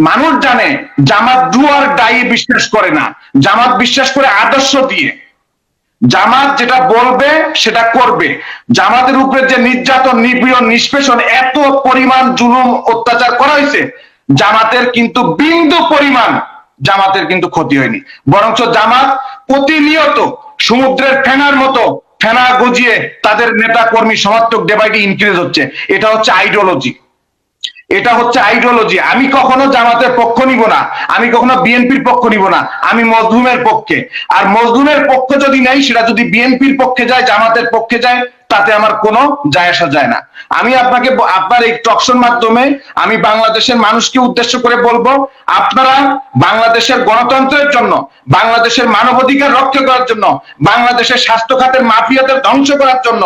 মানুষ জানে জামাত ডুয়ার ডাই বিশ্বাস করে না। জামাত বিশ্বাস করে আদর্শ দিয়ে। জামাত যেটা বলবে, সেটা করবে। জামাতের উপরে যে নির্যাতন, নিপীড়ন, নিষ্পেষণ এত পরিমাণ জুলুম, অত্যাচার করা হয়েছে, জামাতের কিন্তু বিন্দু পরিমাণ জামাতের কিন্তু ক্ষতি হয়নি। বরঞ্চ জামাত প্রতিনিয়ত সমুদ্রের ফেনার মতো ফেনা গজিয়ে তাদের নেতা কর্মী সমর্থক ডেবাইটি ইনক্রিজ হচ্ছে। এটা হচ্ছে আইডিওলজি এটা হচ্ছে আইডিওলজি আমি কখনো জামাতের পক্ষ নিব না, আমি কখনো বিএনপির পক্ষ নিব না, আমি মজলুমের পক্ষে। আর মজলুমের পক্ষে যদি নেই সেটা যদি বিএনপির পক্ষে যায়, জামাতের পক্ষে যায় তাতে আমার কোনো যায় আসা যায় না। আমি আপনাকে আপনার এই টকশন মাধ্যমে আমি বাংলাদেশের মানুষকে উদ্দেশ্য করে বলব, আপনারা বাংলাদেশের গণতন্ত্রের জন্য, বাংলাদেশের মানবাধিকার রক্ষা করার জন্য, বাংলাদেশের স্বাস্থ্য খাতের মাফিয়াদের ধ্বংস করার জন্য,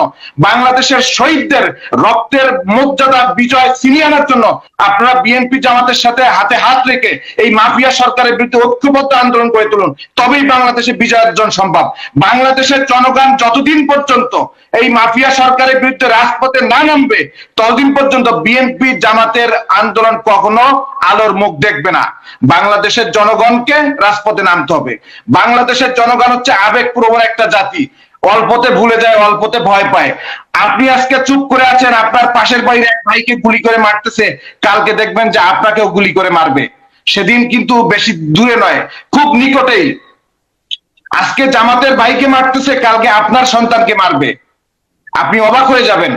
বাংলাদেশের শহীদদের রক্তের মর্যাদা বিজয় ছিনিয়ে আনার জন্য আপনারা বিএনপি জামাতের সাথে হাতে হাত রেখে এই মাফিয়া সরকারের বিরুদ্ধে ঐক্যবদ্ধ আন্দোলন করে তুলুন। তবেই বাংলাদেশে বিজয় অর্জন সম্ভব। বাংলাদেশের জনগণ যতদিন পর্যন্ত এই মাফিয়া সরকারের বিরুদ্ধে রাজপথে না নামবে, ততদিন পর্যন্ত বিএনপি জামাতের আন্দোলন কখনো আলোর মুখ দেখবে না। বাংলাদেশের জনগণকে রাজপথে নামতে হবে। বাংলাদেশের জনগণ হচ্ছে আবেগপ্রবণ একটা জাতি। অল্পতে ভুলে যায়, অল্পতে ভয় পায়। আপনি আজকে চুপ করে আছেন, আপনার পাশের বাইরে এক ভাইকে গুলি করে মারতেছে, কালকে দেখবেন যে আপনাকেও গুলি করে মারবে। সেদিন কিন্তু বেশি দূরে নয়, খুব নিকটেই। আজকে জামাতের ভাইকে মারতেছে, কালকে আপনার সন্তানকে মারবে। আপনি অবাক হয়ে যাবেন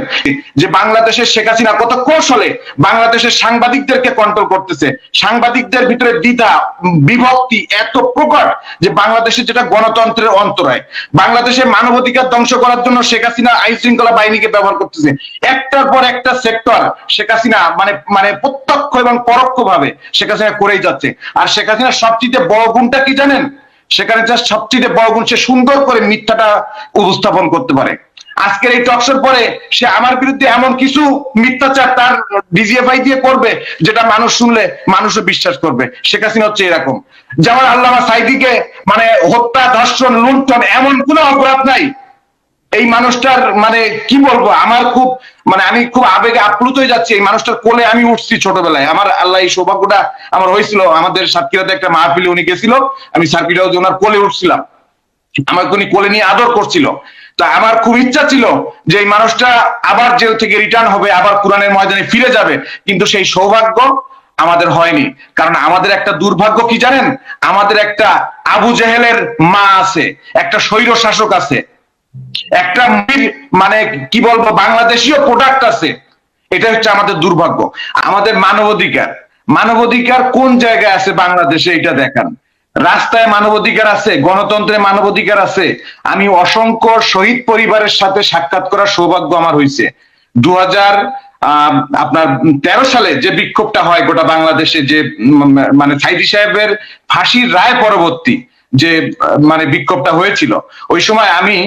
যে বাংলাদেশের শেখ হাসিনা কত কৌশলে বাংলাদেশের সাংবাদিকদেরকে কন্ট্রোল করতেছে। সাংবাদিকদের ভিতরে দ্বিধা, বিভক্তি এত প্রকট যে বাংলাদেশের যেটা গণতন্ত্রের অন্তরায়, বাংলাদেশের মানবাধিকার ধ্বংস করার জন্য শেখ হাসিনা আইন শৃঙ্খলা বাহিনীকে ব্যবহার করতেছে। একটার পর একটা সেক্টর শেখ হাসিনা মানে মানে প্রত্যক্ষ এবং পরোক্ষ ভাবে শেখ হাসিনা করেই যাচ্ছে। আর শেখ হাসিনার সবচেয়ে বড় গুণটা কি জানেন? সেখানে যা সবচেয়ে বড় গুণ সে সুন্দর করে মিথ্যাটা উপস্থাপন করতে পারে। আজকের এই টকশোর পরে সে আমার বিরুদ্ধে এমন কিছু মিথ্যাচার তার ডিজিএফআই দিয়ে করবে, যেটা মানুষ শুনলে মানুষও বিশ্বাস করবে। শেখ হাসিনা হচ্ছে এরকম। যেমন আল্লামা সাইদিকে মানে হত্যা, ধর্ষণ, লুণ্ঠন এমন কোনো অপরাধ নাই। এই মানুষটার মানে কি বলব, আমার খুব মানে আমি খুব আবেগে আপ্লুত হয়ে যাচ্ছি। এই মানুষটার কোলে আমি উঠছি ছোটবেলায়। আমার আল্লাহ এই সৌভাগ্যটা আমার হয়েছিল। আমাদের সাতক্ষীরাতে একটা মাহফিলে উনি গেছিল। আমি সাতক্ষীরা ওনার কোলে উঠছিলাম। আমাকে উনি কোলে নিয়ে আদর করছিল। তা আমার খুব ইচ্ছা ছিল যে এই মানুষটা আবার জেল থেকে রিটার্ন হবে, আবার কোরআনের ময়দানে ফিরে যাবে। কিন্তু সেই সৌভাগ্য আমাদের হয়নি। কারণ আমাদের একটা দুর্ভাগ্য কি জানেন? আমাদের একটা আবু জেহেলের মা আছে, একটা স্বৈর শাসক আছে, একটা মানে কি বলব, বাংলাদেশীয় প্রোডাক্ট আছে। এটা হচ্ছে আমাদের দুর্ভাগ্য। আমাদের মানবাধিকার। মানবাধিকার কোন জায়গায় আছে বাংলাদেশে, এটা দেখান। রাস্তায় মানবাধিকার আছে, গণতন্ত্রে মানবাধিকার আছে। আমি অসংখ্য শহীদ পরিবারের সাথে সাক্ষাৎ করার সৌভাগ্য আমার হয়েছে দু হাজার আপনার তেরো সালে যে বিক্ষোভটা হয় গোটা বাংলাদেশে যে মানে সাইদি সাহেবের ফাঁসির রায় পরবর্তী যে মানে বিক্ষোভটা হয়েছিল, ওই সময় আমি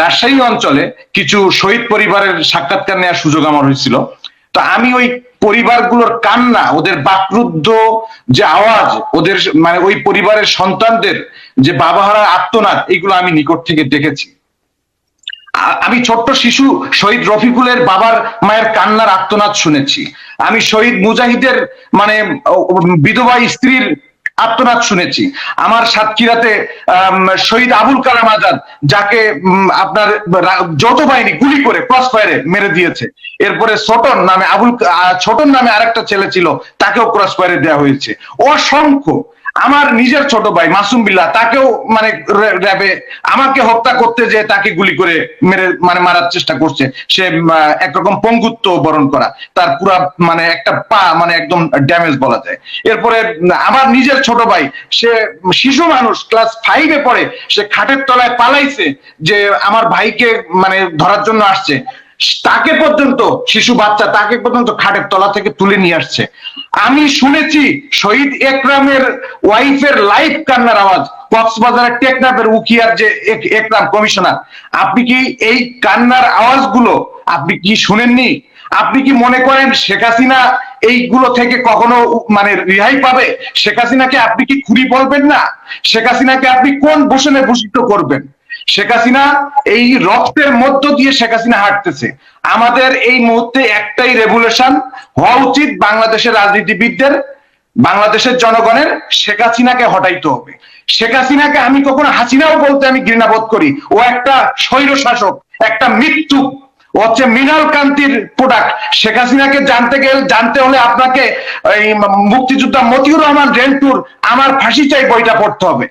রাজশাহী অঞ্চলে কিছু শহীদ পরিবারের সাক্ষাৎকার নেওয়ার সুযোগ আমার হয়েছিল। তো আমি ওই পরিবারগুলোর কান্না, ওদের বাকরুদ্ধ যে আওয়াজ, ওদের মানে ওই পরিবারের সন্তানদের যে বাবাহারা আত্মনাদ, এগুলো আমি নিকট থেকে দেখেছি। আমি ছোট্ট শিশু শহীদ রফিকুলের বাবার মায়ের কান্নার আত্মনাদ শুনেছি। আমি শহীদ মুজাহিদের মানে বিধবা স্ত্রীর আত্মনাদ শুনেছি। আমার সাতক্ষীরাতে শহীদ আবুল কালাম আজাদ, যাকে আপনার যত যৌথ বাহিনী গুলি করে ক্রস ফায়ারে মেরে দিয়েছে। এরপরে ছোটন নামে আবুল ছোটন নামে আরেকটা ছেলে ছিল, তাকেও ক্রস ফায়ারে দেওয়া হয়েছে। অসংখ্য আমার নিজের ছোট ভাই মাসুম বিল্লাহ তাকেও মানে র্যাবে আমাকে হত্যা করতে যে তাকে গুলি করে মেরে মানে মারার চেষ্টা করছে, সে একরকম পঙ্গুত্ব বরণ করা, তার পুরা মানে একটা পা মানে একদম ড্যামেজ বলা যায়। এরপরে আমার নিজের ছোট ভাই, সে শিশু মানুষ ক্লাস ফাইভে পড়ে, সে খাটের তলায় পালাইছে যে আমার ভাইকে মানে ধরার জন্য আসছে। তাকে পর্যন্ত, শিশু বাচ্চা, তাকে পর্যন্ত খাটের তলা থেকে তুলে নিয়ে আসছে। আমি শুনেছি শহীদ একরামের ওয়াইফের লাইফ কান্নার আওয়াজ, কক্সবাজারের টেকনাফের উকিয়ার যে একরাম কমিশনার। আপনি কি এই কান্নার আওয়াজগুলো আপনি কি শুনেননি? আপনি কি মনে করেন শেখ হাসিনা এইগুলো থেকে কখনো মানে রেহাই পাবে? শেখ হাসিনাকে আপনি কি খুঁড়ি বলবেন না? শেখ হাসিনাকে আপনি কোন ভূষণে ভূষিত করবেন? শেখ হাসিনা এই রক্তের মধ্য দিয়ে শেখ হাসিনা হাঁটতেছে। আমাদের এই মুহূর্তে একটাই রেগুলেশন হওয়া উচিত বাংলাদেশের রাজনীতিবিদদের, বাংলাদেশের জনগণের শেখ হাসিনাকে হটাইতে হবে। শেখ হাসিনাকে আমি কখনো হাসিনাও বলতে আমি ঘৃণাবোধ করি। ও একটা স্বৈর শাসক, একটা মৃত্যু। হচ্ছে মৃণাল কান্তির প্রোডাক্ট শেখ হাসিনাকে জানতে গেলে, জানতে হলে আপনাকে এই মুক্তিযোদ্ধা মতিউর রহমান রেন্টুর আমার ফাঁসি চাই বইটা পড়তে হবে।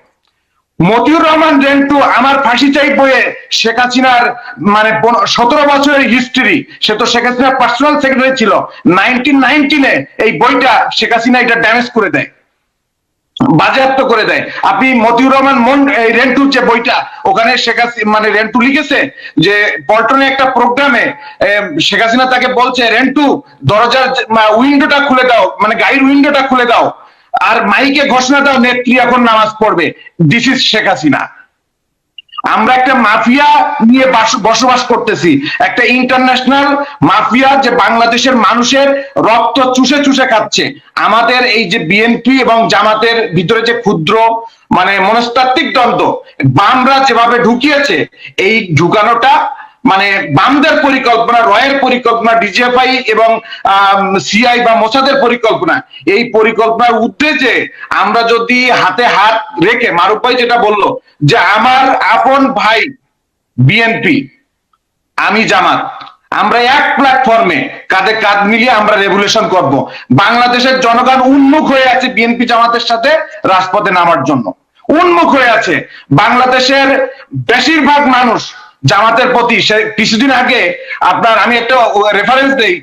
মতিউর রহমান রেন্টু আমার ফাঁসি চাই বইয়ে শেখ হাসিনার মানে সতেরো বছরের হিস্ট্রি সে তো শেখ হাসিনার পার্সোনাল সেক্রেটারি ছিল। নাইনটিন নাইনটিনে এই বইটা শেখ হাসিনা এটা ড্যামেজ করে দেয়, বাজেয়াপ্ত করে দেয়। আপনি মতিউর রহমান মন, এই রেন্টুর যে বইটা, ওখানে শেখ হাসিনা মানে রেন্টু লিখেছে যে পল্টনে একটা প্রোগ্রামে শেখ হাসিনা তাকে বলছে, রেন্টু, দরজার উইন্ডোটা খুলে দাও মানে গাড়ির উইন্ডোটা খুলে দাও। আর মাইকে ঘোষণা দাও, নেত্রী এখন নামাজ পড়বে। This is Sheikh Hasina. আমরা একটা মাফিয়া নিয়ে বসবাস করতেছি। একটা ইন্টারন্যাশনাল মাফিয়া যে বাংলাদেশের মানুষের রক্ত চুষে চুষে খাচ্ছে। আমাদের এই যে বিএনপি এবং জামাতের ভিতরে যে ক্ষুদ্র মানে মনস্তাত্ত্বিক দ্বন্দ্ব, বামরা যেভাবে ঢুকিয়েছে, এই ঢুকানোটা মানে বামদের পরিকল্পনা, রয়ের পরিকল্পনা, ডিজিএফআই এবং সিআই বা মোসাদের পরিকল্পনা। এই পরিকল্পনার উদ্দেশ্যে আমরা যদি হাতে হাত রেখে মারুফ ভাই যেটা বলল, যে আমার আপন ভাই বিএনপি, আমি জামাত, আমরা এক প্ল্যাটফর্মে কাঁধে কাঁধ মিলিয়ে আমরা রেভুলেশন করব। বাংলাদেশের জনগণ উন্মুখ হয়ে আছে বিএনপি জামাতের সাথে রাজপথে নামার জন্য। উন্মুখ হয়ে আছে। বাংলাদেশের বেশিরভাগ মানুষ জামাতের প্রতি সে কিছুদিন আগে আপনার আমি একটা রেফারেন্স দেই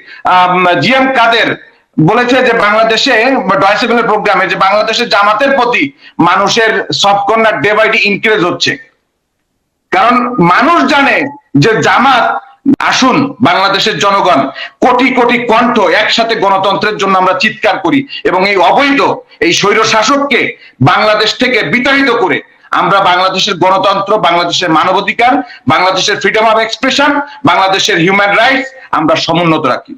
জিএম কাদের বলেছে যে বাংলাদেশে ডয়সেভেনের প্রোগ্রামে যে বাংলাদেশের জামাতের প্রতি মানুষের soft day by day increase হচ্ছে। কারণ মানুষ জানে যে জামাত, আসুন বাংলাদেশের জনগণ, কোটি কোটি কণ্ঠ একসাথে গণতন্ত্রের জন্য আমরা চিৎকার করি এবং এই অবৈধ, এই স্বৈর শাসককে বাংলাদেশ থেকে বিতাড়িত করে আমরা বাংলাদেশের গণতন্ত্র, বাংলাদেশের মানবাধিকার, বাংলাদেশের ফ্রিডম অফ এক্সপ্রেশন বাংলাদেশের হিউম্যান রাইটস আমরা সমুন্নত রাখি।